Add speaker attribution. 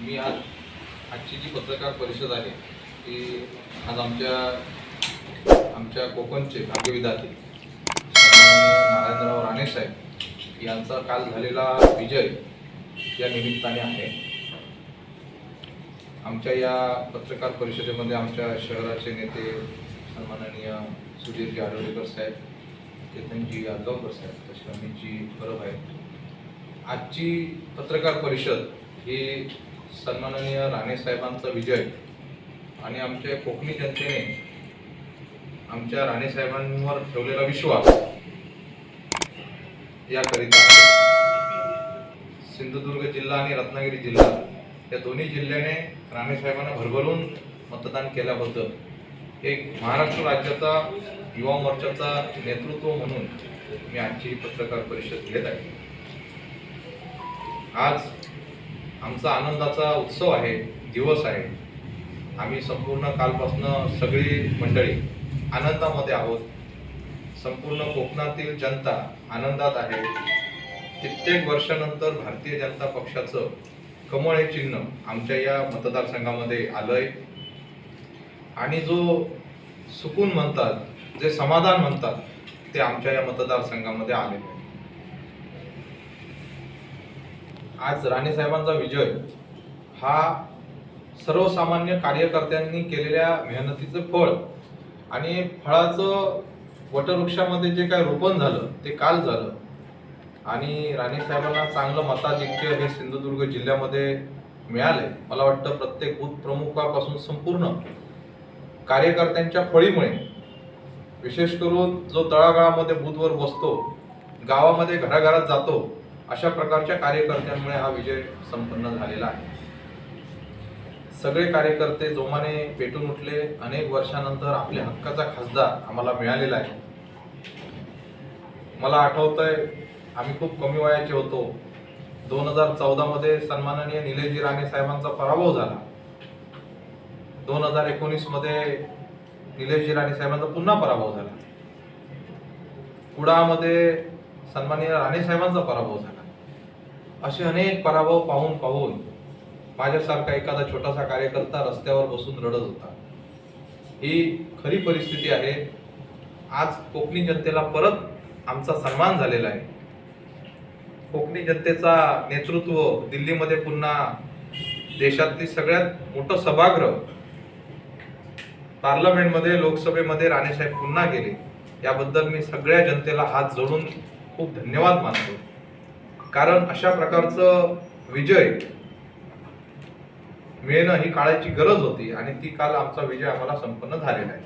Speaker 1: मी आज आजची जी पत्रकार परिषद आहे ती आज आमच्या आमच्या कोकणचे भाग्यविधाते नारायणराव राणे साहेब यांचा काल झालेला विजय या निमित्ताने आहे. आमच्या या पत्रकार परिषदेमध्ये आमच्या शहराचे नेते सन्माननीय सुधीरजी आडवलेकर साहेब केतनजी यादवकर साहेब तसे अमितजी परब आहेत. आजची पत्रकार परिषद ही सन्माननीय राणे साहेबांचा विजय आणि आमच्या कोकणी जनतेने आमच्या राणे साहेबांवर ठेवलेला विश्वास याकरिता सिंधुदुर्ग जिल्हा आणि रत्नागिरी जिल्हा या दोन्ही जिल्ह्याने राणे साहेबांना भरभरून मतदान केल्याबद्दल एक महाराष्ट्र राज्याचा युवा मोर्चाचा नेतृत्व म्हणून मी आजची पत्रकार परिषद घेत आहे. आज आमचा आनंदाचा उत्सव आहे दिवस आहे. आम्ही संपूर्ण कालपासनं सगळी मंडळी आनंदामध्ये आहोत. संपूर्ण कोकणातील जनता आनंदात आहे. कित्येक वर्षानंतर भारतीय जनता पक्षाचं कमळ हे चिन्ह आमच्या या मतदारसंघामध्ये आलंय. आणि जो सुकून म्हणतात जे समाधान म्हणतात ते आमच्या या मतदारसंघामध्ये आलेलं आहे. आज राणे साहेबांचा विजय हा सर्वसामान्य कार्यकर्त्यांनी केलेल्या मेहनतीचं फळ आणि फळाचं वटवृक्षामध्ये जे काय रोपण झालं ते काल झालं. आणि राणे साहेबांना चांगलं मताधिक्य हे सिंधुदुर्ग जिल्ह्यामध्ये मिळाले मला वाटतं प्रत्येक बूथ प्रमुखापासून संपूर्ण कार्यकर्त्यांच्या फळीमुळे विशेष करून जो तळागाळामध्ये बूथवर बसतो गावामध्ये घराघरात जातो अशा प्रकारच्या कार्यकर्त्यांमुळे हा विजय संपन्न झालेला आहे. सगळे कार्यकर्ते जोमाने पेटून उठले. अनेक वर्षानंतर आपल्या हक्काचा खासदार आम्हाला मिळालेला आहे. मला आठवतंय आम्ही खूप कमी वयाचे होतो. दोन हजार चौदामध्ये सन्माननीय निलेशजी राणे साहेबांचा पराभव झाला. दोन हजार एकोणीसमध्ये निलेशजी राणे साहेबांचा पुन्हा पराभव झाला. कुडामध्ये सन्माननीय राणे साहेबांचा पराभव झाला. असे अनेक पराभव पाहून पाहून माझ्यासारखा एखादा छोटासा कार्यकर्ता रस्त्यावर बसून रडत होता. ही खरी परिस्थिती आहे. आज कोकणी जनतेला परत आमचा सन्मान झालेला आहे. कोकणी जनतेचा नेतृत्व दिल्लीमध्ये पुन्हा देशातली सगळ्यात मोठं सभागृह पार्लमेंटमध्ये लोकसभेमध्ये राणेसाहेब पुन्हा गेले. याबद्दल मी सगळ्या जनतेला हात जोडून खूप धन्यवाद मानतो. कारण अशा प्रकारचं विजय मिळणं ही काळाची गरज होती आणि ती काल आमचा विजय आम्हाला संपन्न झालेला आहे.